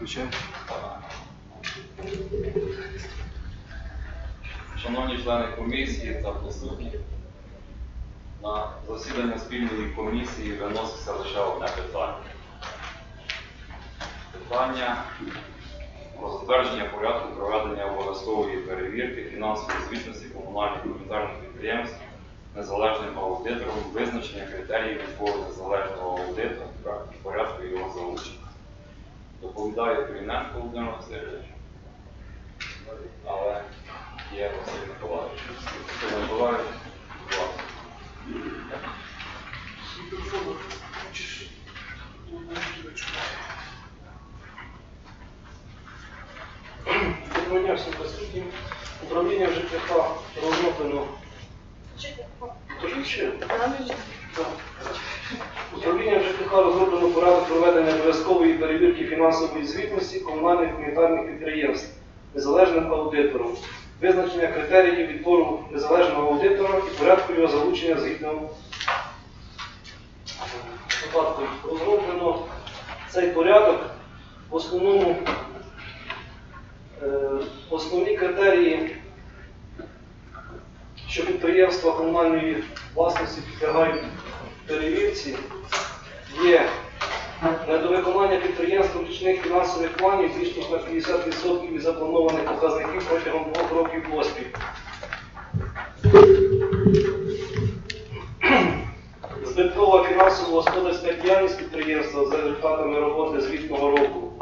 Включай. Шановні члени комісії та присутні, на засідання спільної комісії виноситься лише одне питання. Питання про затвердження порядку проведення обов'язкової перевірки фінансової звітності комунальних комунітарних підприємств незалежним аудитором, визначення критеріїв відбору незалежного аудиту та порядку його залучення. Доповідає Коріненко Володимир Васильович. Але є Василь Миколаївич. Василь Миколаївич, будь ласка. Доброго дня всім присутнім. Управління ЖКХ розроблено. Тож ще? Так. Управління ЖКХ розроблено порядок проведення обов'язкової перевірки фінансової звітності комунальних гуманітарних підприємств незалежним аудитором, визначення критеріїв відбору незалежного аудитора і порядку його залучення згідно випадку. Розроблено цей порядок в основному Е, Основні критерії, що підприємства комунальної власності підлягають перевірці, є недовиконання підприємством річних фінансових планів більш на 50% від запланованих показників протягом двох років поспіль. Збиткова фінансово-господарська діяльність підприємства за результатами роботи звітного року.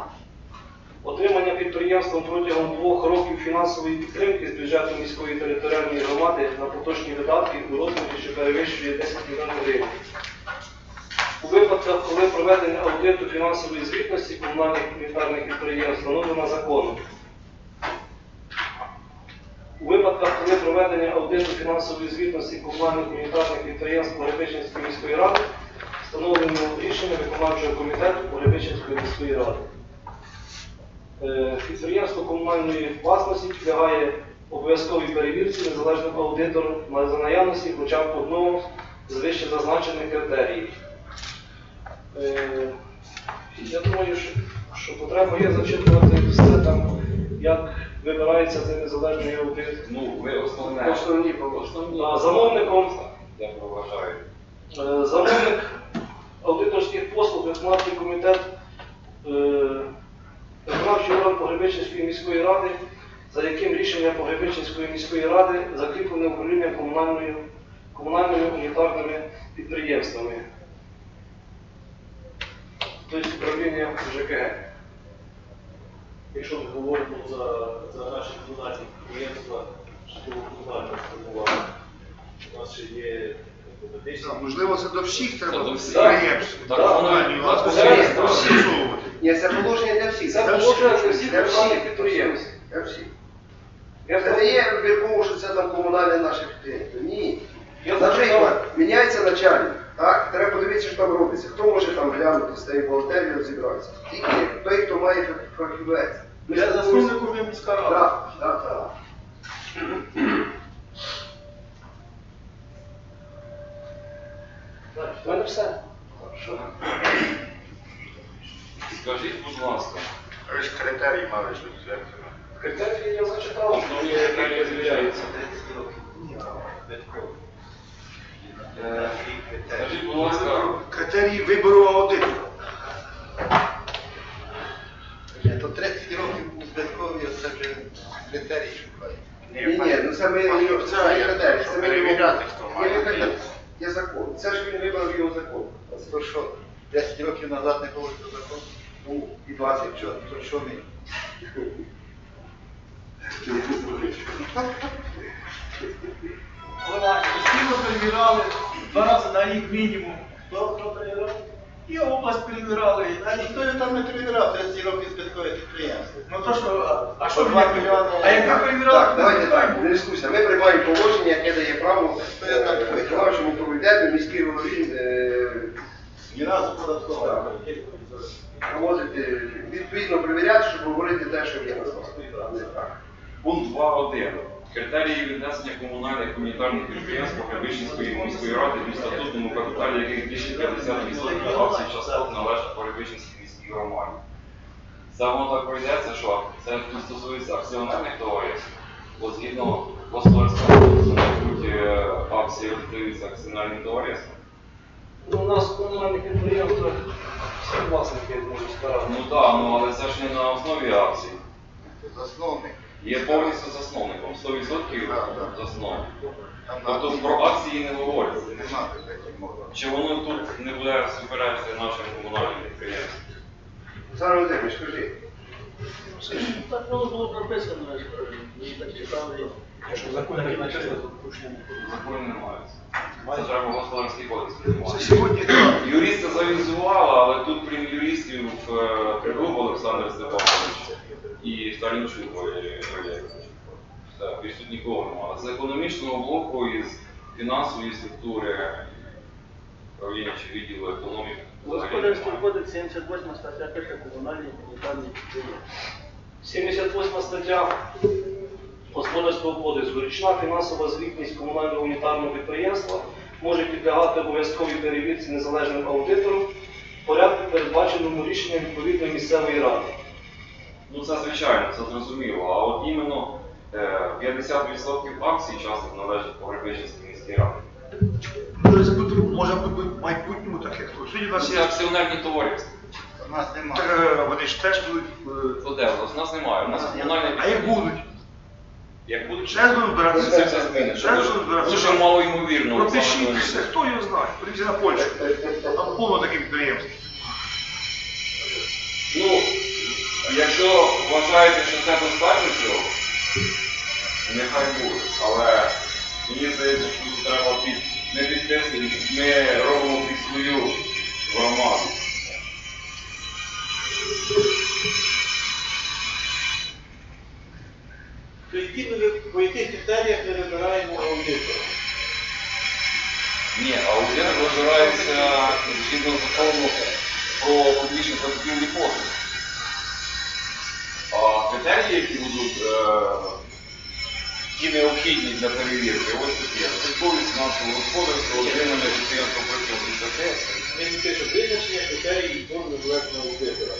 Отримання підприємством протягом двох років фінансової підтримки з бюджету міської територіальної громади на поточні видатки у розмірі, що перевищує 10 мільйонів гривень. У випадках, коли проведення аудиту фінансової звітності комунальних гуманітарних підприємств встановлено законом. У випадках, коли проведення аудиту фінансової звітності комунальних гуманітарних підприємств Погребичинської міської ради встановлено рішення виконавчого комітету Погребичинської міської ради. Е, Підприємство комунальної власності підлягає обов'язковій перевірці незалежним аудитором за наявності хоча б одного з вище зазначених критеріїв. Е, Я думаю, що, що потреба є зачитувати все там, як вибирається цей незалежний аудит. Ну, ви основне. Основні, Основні. А замовником Я вважаю. Е, Замовник аудиторських послуг, виконавчий комітет, е, виконавчий орган Погребичинської міської ради, за яким рішення Погребичинської міської ради закріплене управлінням комунальною, комунальними унітарними підприємствами. Тобто управління ЖКГ. Якщо ми говоримо за, за наші комунальні підприємства, житлово-комунальне формування, у нас ще є медичні. Можливо, це до всіх треба до всіх. підприємств. Так, так. Ні, це положення для всіх. Це положення для всіх всіх. підприємств. Для всіх. Це не є вибірково, що це там комунальне наше підприємство. Ні. Наприклад, міняється начальник. Так, треба подивитися, що там робиться. Хто може там глянути з тієї бухгалтерії розібратися? Тільки той, хто має фахівець. Я ж засновником є. Так, так, так. У мене все. Скажіть, будь ласка, Ви ж критерії мали взяти. Критерії я зачитав. основні критерії звіряються. Е, Скажіть, будь ласка, Критерії вибору аудитора. То 30 років був збитковий, це вже критерії шукають. Ні, ні, ну це ми не критерії, це ми перевіряти, хто має Є критерії. закон. Це ж він вибрав його закон. То що, 10 років назад не було цього закону? Ну, і 20 Що, то що ми? Вона постійно перевіряли, два рази на рік мінімум. Хто, хто перевіряв? І область перевірали. А ніхто його там не перевіряв, 30 років збиткове підприємство. Ну то що, а, а що Два ви мільйони. А якби перевіряли, Так, давайте так, не дискусія. Ми приймаємо положення, яке дає право То я виконавчому комітету, міській голові е, Ні разу податкова. проводити, відповідно перевіряти, щоб говорити те, що є на Так. пункт 2.1. Критерії віднесення комунальних гуманітарних підприємств Погребичинської міської ради у статутному капіталі, яких більше 50% акцій часток належать Погребичинській міській громаді. Це воно так пройдеться, що це стосується акціонерних товариств. Бо згідно господарського кодексу мають е, акції роздаються акціонерним товариством. Ну, у нас комунальні підприємства, всі власники можуть старати. Ну так, ну але це ж не на основі акцій. Засновник. Є повністю засновником, 100% Так, так. засновник. Тобто про акції не говориться. Нема. Чи воно тут не буде суперечити нашим комунальним підприємствам? Олександр Володимирович, скажи. Так воно було прописано, що так читали. Якщо закон такий написано, то порушення Закону немає. Треба господарський кодекс сьогодні так. Юристи завізували, але тут крім юристів е, Крилов Олександр Степанович і Сталінчук більш тут нікого немає. З економічного блоку і з фінансової структури управління чи відділу економіки. Господарський кодекс 78 стаття пише комунальні комунальні підприємства. 78 стаття Господарського кодексу. Річна фінансова звітність комунального унітарного підприємства може підлягати обов'язковій перевірці незалежним аудитором в порядку, передбаченому рішенням відповідної місцевої ради. Ну це звичайно, це зрозуміло. А от іменно е, 50% акцій часто належить Погребичинській міській раді. Може, бути- може бути в майбутньому таке. хто. Сьогодні у нас Це є. акціонерні товариства. У нас немає. Так, е, Вони ж теж будуть. е, де? У нас немає. У нас комунальне А як будуть? Як будуть? Ще будуть збиратися. Це все зміни. Ще Дуже, збиратися. дуже мало ймовірно. Пропишіть все, хто його знає. Подивіться на Польщу. Там повно таких підприємств. Ну, якщо вважаєте, що це достатньо цього, нехай буде. Але мені здається, що тут треба під не під ми робимо під свою громаду. То які ми по яких критеріях ми вибираємо аудитора? Ні, аудит розбирається згідно закону про публічні закупівлі послуг. А критерії, які будуть е, ті необхідні для перевірки, ось такі. Збитковість фінансового господарства, отримання підприємства протягом 10 років. Він пише визначення критерій відбору незалежного аудитора.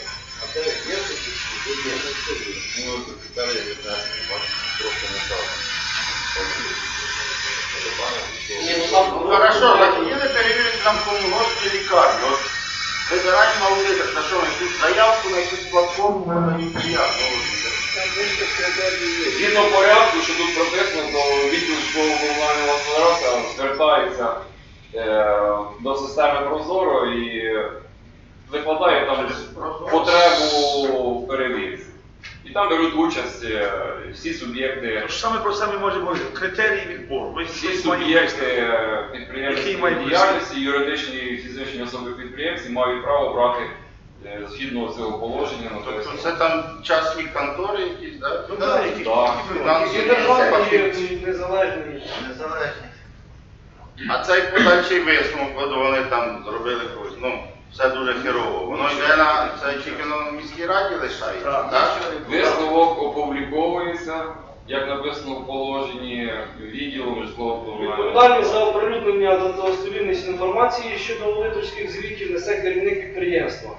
Ну, Хорошо, захотіли перевірити нам комунгосп і. От вибираємо аудитор. На що, на якусь заявку, на якусь платформу, на ніяк. Згідно порядку, що тут прописано, то відділ житлового комунального господарства звертається е, до системи Прозоро і викладає там потребу в. І там беруть участь е, всі суб'єкти, Тож саме про це ми можемо. Критерії відбору. Ми всі суб'єкти підприємницької діяльності, юридичні і фізичні особи підприємці мають право брати е, згідно цього положення на Тобто це там частні контори якісь, так? Ну, так, які- Так. які і державні, незалежні. Незалежні. А цей подальший висновок, вони там зробили когось, ну, все дуже херово. Воно йде на це тільки на міській раді лишається, Так. так? Висновок опубліковується, як написано в положенні відділом житлового комунального. Відповідальність за оприлюднення та достовірність інформації щодо аудиторських звітів несе керівник підприємства.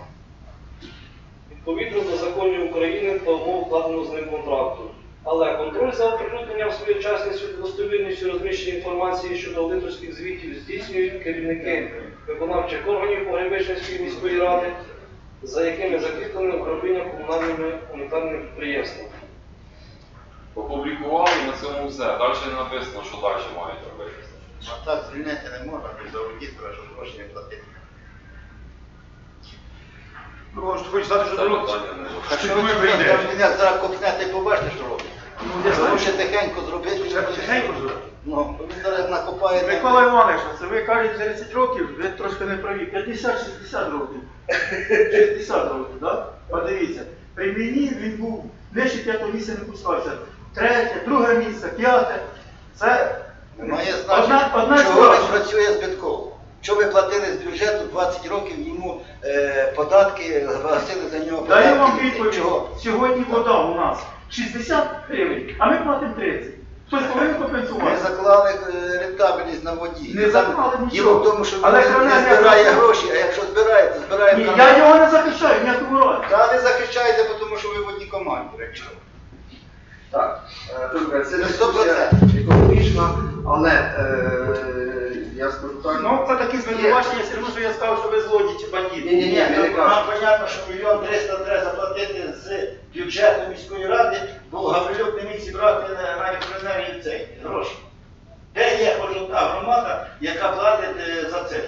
Відповідно до законів України та умов укладеного з ним контракту. Але контроль за оприлюдненням своєчасністю та достовірністю розміщення інформації щодо аудиторських звітів здійснюють керівники виконавчих органів Погребищенської міської ради, за якими закріплене управління комунальними унітарними підприємствами. Опублікували і на цьому все. Далі не написано, що далі мають робити. А так звільнити не можна без аудитора, щоб гроші не платити. Ну, може, ти хочеш знати, що Чи що ви прийдете? мене зараз копнете і побачите, що робить. Ну, я знаю, Лучше що тихенько зробити. тихенько зробити. Ну, він зараз. Микола Іванович, це ви кажете 30 років, ви трошки не праві. 50-60 років. 60 років, так? Подивіться. При мені він був нижче п'ятого місця не пускався. Третє, друге місце, п'яте. Це Немає Одна- значення, одна чого він працює збитково. Що ви платили з бюджету 20 років йому е, податки, гасили за нього податки. Даю вам відповідь. Чого? Сьогодні вода у нас 60 гривень, а ми платимо 30. Хтось повинен Ми компенсувати. заклали е, рентабельність на воді. Не Там заклали Діло нічого. в тому, що Але він не збирає просто- гроші, а якщо збирає, то збирає Ні, я його не захищаю, ніякому разі. Та не захищаєте, тому що ви в одній команді, якщо. Так, е, добре, це Це дискусія 100%. економічна, але е, я скажу так. Ну, це такі звинувачення, я все одно, що я сказав, що ви злодій чи бандит. Ні, ні, ні, не Нам кажемо. понятно, що мільйон триста треба заплатити з бюджету міської ради, бо Гаврилюк не міг зібрати на електроенергію цей гроші. Де є хоч одна громада, яка платить е, за це,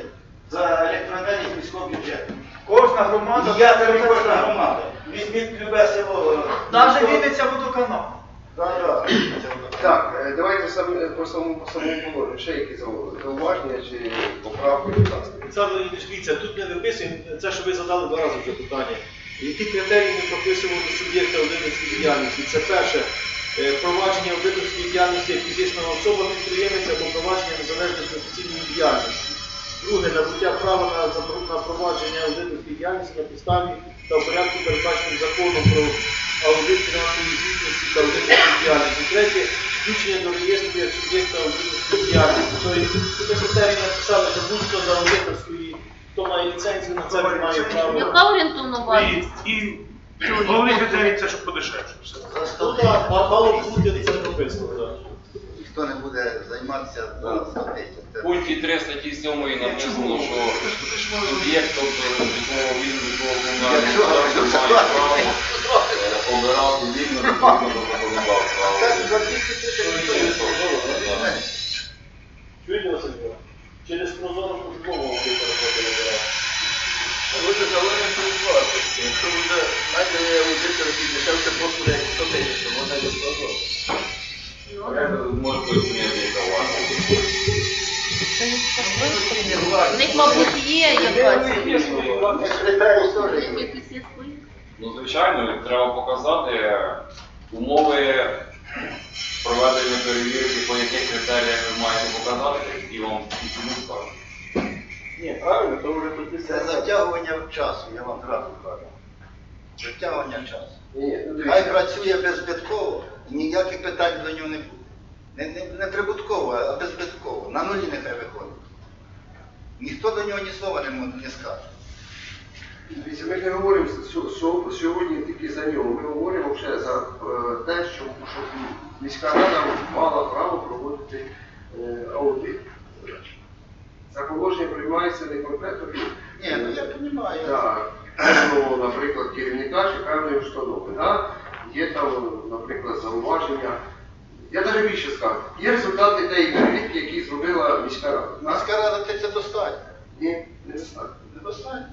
за електроенергію з міського бюджету? Кожна громада. Я це не кожна громада. Візьміть любе село. Навіть Вінниця водоканал. Да-да. Так, е, давайте сам, по самому по самому положенню. Ще які зау- зауваження чи поправки, будь ласка. Олександр дивіться, тут не виписуємо це, що ви задали два рази вже питання. Які критерії ми прописуємо до суб'єкта аудиторської діяльності? Це перше, е, провадження аудиторської діяльності як фізичного особа підприємця або провадження незалежної професійної діяльності. Друге, набуття права на, запро- на провадження аудиторської діяльності на підставі та в порядку передбаченим законом про аудит фінансової звітності та аудиторської діяльності. Третє, включення до реєстру як суб'єкта аудиторської діяльності. Тобто тут критерії написали, що будь-хто за аудиторської, хто має ліцензію на це має право. Яка орієнтовна вартість? і головний критерій це, щоб подешевше. все. За Ну мало б бути це прописано. так. Ніхто не буде займатися за. В пункті 3 статті 7 написано, що суб'єкт, тобто житлового комунального Якщо- має право е, обирати вільно до законодавства. Але за 200 тисяч ніхто не знає. Чуєте, Василь Іванович? Через прозору службову буде вибирати. Буде залежати від вартості. Якщо буде знайдений аудитор, який дешевше послуги, як 100 тисяч, то можна і розповідати. Можете яка вартість. У них, мабуть, є якась. Якісь є свої. Ну, звичайно, треба показати умови проведення перевірки, по яких критеріях ви маєте показати, і вам і ціну скажуть. Ні, правильно, то вже тоді Це затягування часу, я вам зразу кажу. Затягування часу. Ні, ну Хай працює беззбитково, ніяких питань до нього не буде. Не, не, не прибутково, а беззбитково. На нулі нехай виходить. Ніхто до нього ні слова не, мо- не скаже. Дивіться, ми не говоримо сьо- сьо- сьогодні тільки за нього. Ми говоримо ще за е, те, щоб, щоб міська рада мала право проводити е, аудит. Це положення приймається не конкретно Ні, ну я розумію. Так, певного, наприклад, керівника чи певної установи. Да? Є там, наприклад, зауваження. Я навіть більше скажу. Є результати тієї перевірки, які зробила міська рада. Міська рада це достатньо. Ні, недостатньо. Недостатньо.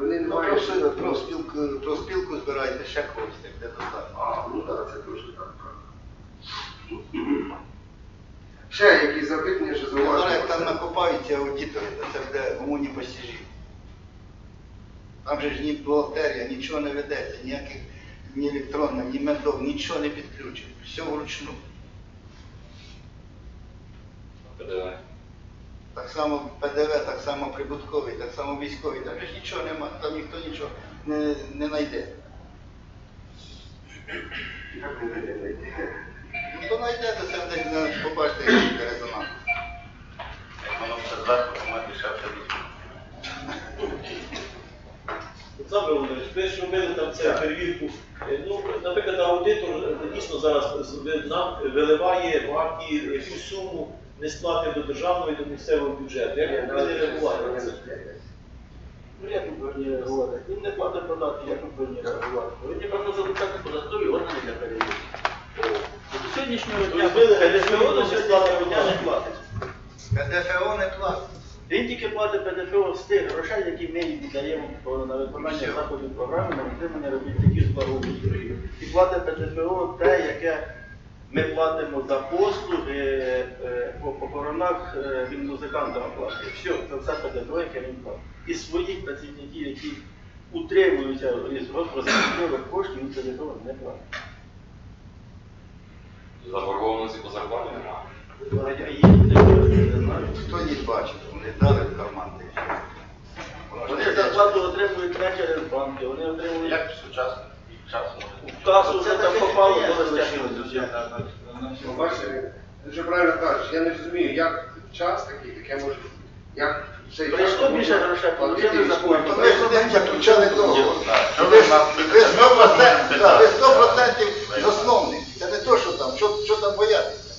Вони не Ну, мають. про, про, спілку, про спілку збирайте ще хочете, де достатньо. А, ну так, це дуже так. правда. Ще якісь запитання чи Зараз зауваження? як там накопаються аудитори, то це буде кому не постіжі. Там же ж ні бухгалтерія, нічого не ведеться, ніяких ні електронних, ні медов, нічого не підключено. Все вручну. ПДВ. Так само ПДВ, так само прибутковий, так само військовий. Там ж нічого немає, там ніхто нічого не, не знайде. Ну то знайде, то це десь побачите, який резонанс. Воно все зараз то ми дешевше Олександр Володимирович, ви ж робили там це перевірку. Е, Ну, наприклад, аудитор е, дійсно зараз ви- нам виливає варті якусь суму несплати до державного і до місцевого бюджету. Як ви повинні реагувати на це? Ну як ви повинні реагувати? Він не платить податки, як ви повинні реагувати? Повинні просто залучати податкові органи для перевірки. До сьогоднішнього дня Ви збили ПДФО ПДФО, до до сьогоднішнього дня сьогоднішнього не платить. Він тільки платить ПДФО з тих грошей, які ми їм даємо на виконання заходів програми на утримання робітників з благоустрою. І платить ПДФО те, яке ми платимо за послуги е, по похоронах, е, він музикантам платить. Все, це все ПДФО, яке він платить. І своїх працівників, які утримуються із господарських коштів, він ПДФО не платить. Заборгованості по зарплаті немає. Хто не бачив, вони дали в карман. Вони зарплату отримують не через банки, вони отримують Як в сучасний час може в касу, вже там попало, коли стягнули Ну, бачите, ти вже правильно кажеш, я не розумію, як час такий, таке може, як цей Прийшло більше грошей, платити закон. податки. Ми не заключали Ви ви ж нас ви 100%, да, ви питаєте? 100% засновник. Це не то, що там, що там боятися.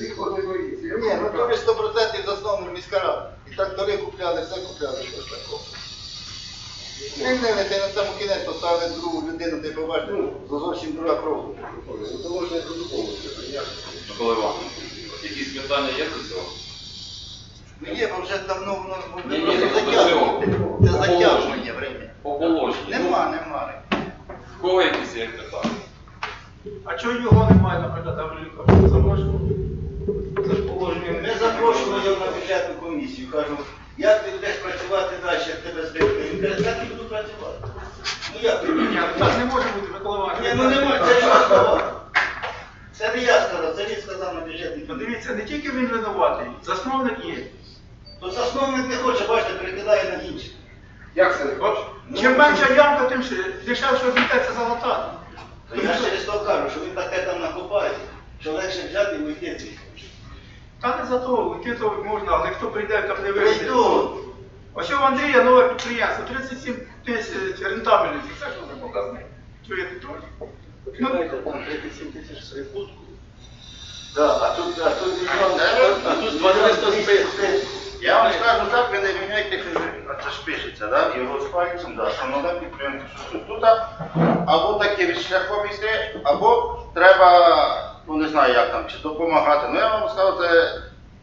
Ні, ну, ніхто не боїться. я Ні, ну кажу, то ви 100% засновник міська рада. І трактори купляли, все купляли, що ж такого. Звільнили, ти на цьому кінець поставили другу людину, ти побачиш, ну, зовсім друга кров. Ну, протоколу, це ясно. Микола Іванович, якісь питання є до цього? Ну є, бо вже давно воно Ні, ні, не до цього. Це затягування времени. По положенню. Нема, нема. В кого якісь є питання? А чого його немає, наприклад, Гаврилюка? Запрошував? Це. Ми запрошували його на бюджетну комісію, кажу, як ти будеш працювати далі, як тебе збили? Він каже, так і буду працювати. Ну як ти? Ні, так не може бути, Микола Іванович. Ні, ну немає, це що сказав? Це не я сказав, це він сказав на бюджетній комісії. Подивіться, не тільки він винуватий, засновник є. То засновник не хоче, бачите, перекидає на інших. Як це не хоче? Чим менша ямка, тим ще- дешевше обійдеться залатати. Я через то кажу, що він таке там накопає, що легше взяти і уйти звідси. Та не за того, уйти то можна, але хто прийде, там не вийде. Ось у Андрія нове підприємство, 37 тисяч рентабельності, це що за показник? Чуєте теж? Почекайте, там 37 тисяч прибутку. Да, а тут, а тут, А тут 12 збитку. Я вам скажу так, ви не міняйте, що це ж пишеться, да? і розпаються, да, що нове підприємство. Що Тут або такі шляхом йти, або треба, ну не знаю як там, чи допомагати. Ну я вам скажу, це,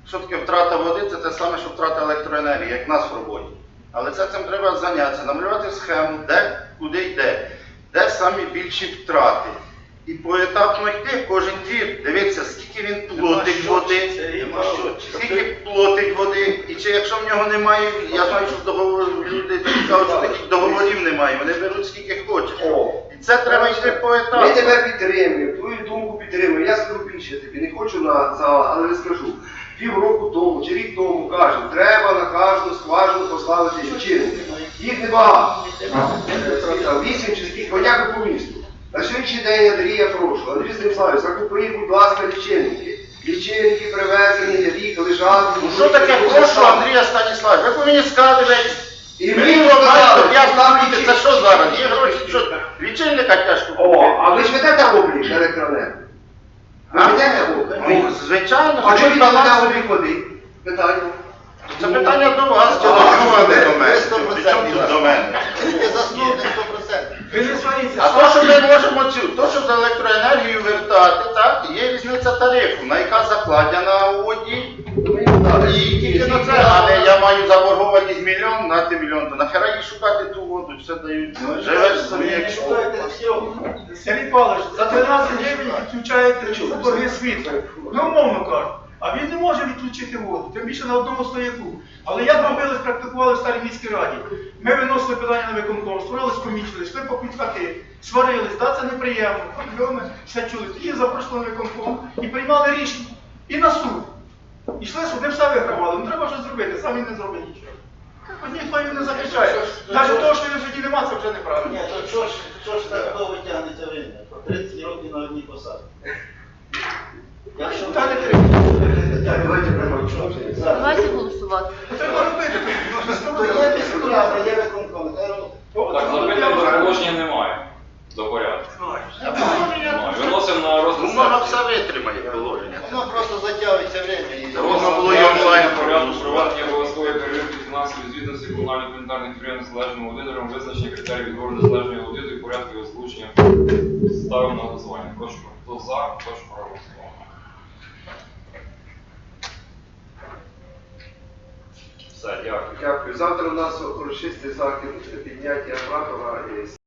що таке втрата води, це те саме, що втрата електроенергії, як в нас в роботі. Але це цим треба зайнятися, намалювати схему, де, куди йде, де самі більші втрати. І поетапно йти кожен двір, дивитися, скільки він платить води, скільки платить води, і чи якщо в нього немає, я знаю, що договор, люди кажуть, що таких договорів немає, вони беруть скільки хочуть. І це треба йти Ми тебе підтримуємо, підтримуємо. Я скажу більше тобі, не хочу на зал, але скажу. Півроку тому чи рік тому кажемо, треба на кожну скважину поставити лічильник. Їх небагато. Вісім чи скільки, хоча б по місту. На сьогоднішній день Андрія прошу, Андрій Станіславович, закупи, будь ласка, лічильники. Лічильники привезені, рік лежать. Ну що таке прошу Андрія Станіславовича? Ви повинні сказати, І ми показали, показали, я там знав, це лічильник. що зараз? Є гроші, що лічильника тяжко. О, а ви ж ведете облік електроенергії? Ви А? ведете облік? Ну, звичайно, А що чому він баланс- веде облік води? Питання. Це питання до вас, до мене. 100% При чому тут до мене? Ти засновник 100%. Ви не сваріться. А то, що ми можемо цю, то, що за електроенергію вертати, так, є різниця тарифу, на яка закладена у воді. І тільки на це, а не я маю заборгованість мільйон, на ти мільйон, то нахера їй шукати ту воду, все дають. Живеш собі, якщо. шукаєте. Сергій Павлович, за 13 гривень відключаєте борги світла. Ну, умовно кажуть. А він не може відключити воду, тим більше на одному стояку. Але як робили, практикували в старій міській раді. Ми виносили питання на виконком, створились комісії, йшли по хати, сварились, да, це неприємно. Ми все чули. Тоді запрошували на виконком і приймали рішення. І на суд. І йшли суди, все вигравали. Ну треба щось зробити, самі не зробили нічого. От ніхто їх не захищає. Навіть того, що він в суді нема, це вже неправильно. Ні, то що ж, що ж так довго тягнеться время? По 30 років на одній посаді. Якщо Та не ви- давайте прямо. Давайте голосувати. Треба робити. То є міська є виконком, хай робить. Так, запитань до положення немає. До порядку. Немає. Виносимо на Ну, розгляд сесії. все витримає положення. Воно просто затягується время. Воно було і онлайн порядку проведення обов'язкової перевірки фінансової звітності комунальних планетарних підприємств незалежним аудитором, визначення критерій відбору незалежної аудиту і порядку його озвучення. Ставимо на голосування. Прошу, хто за, прошу проголосувати. Все, дякую. Дякую. Завтра у нас урочистий захід підняття прапора.